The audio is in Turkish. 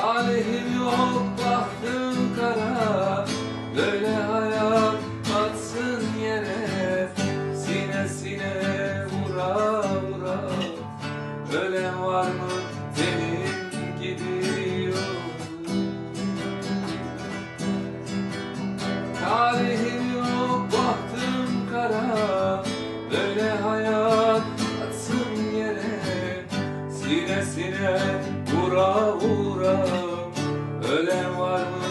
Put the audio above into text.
Talihim yok bahtım kara. Böyle hayat atsın yere. Sine sine vura vura. Ölen var mı? Benim gibi yok. Talihim yok bahtım kara. Böyle hayat atsın yere. Sine sine Lord.